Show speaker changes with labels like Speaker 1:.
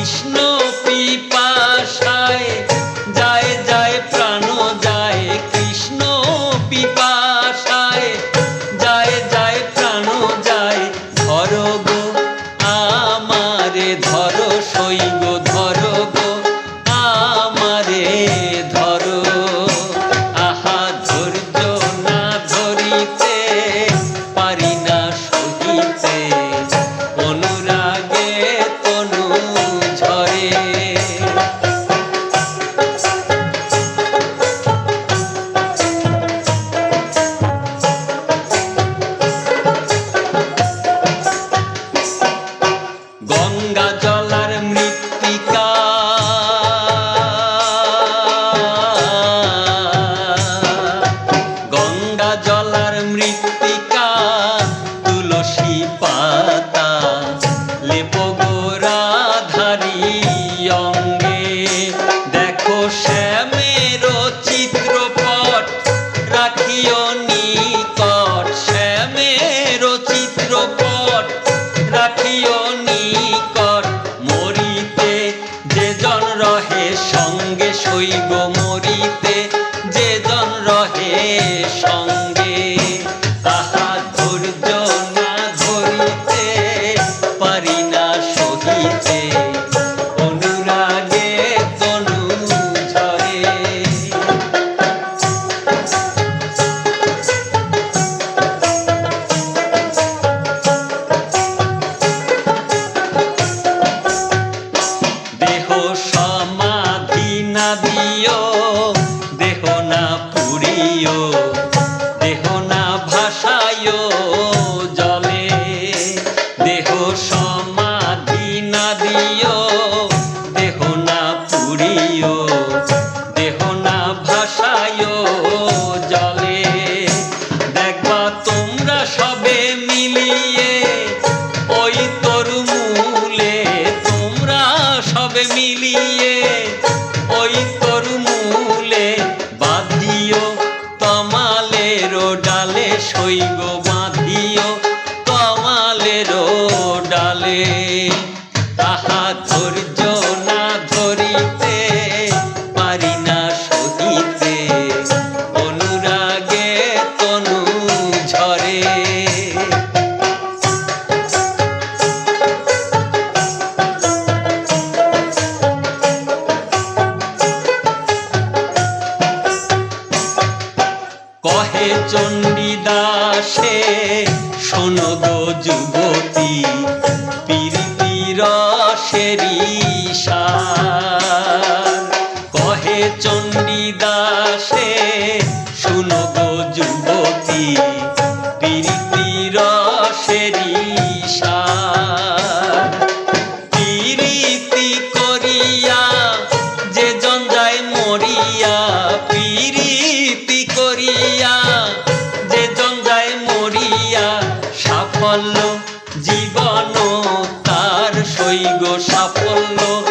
Speaker 1: Vishnu. হই মরি little আছে চণ্ডীদাসে শোনো গো যুবতী পিরিতি রসেরী। রইগো সাফল্য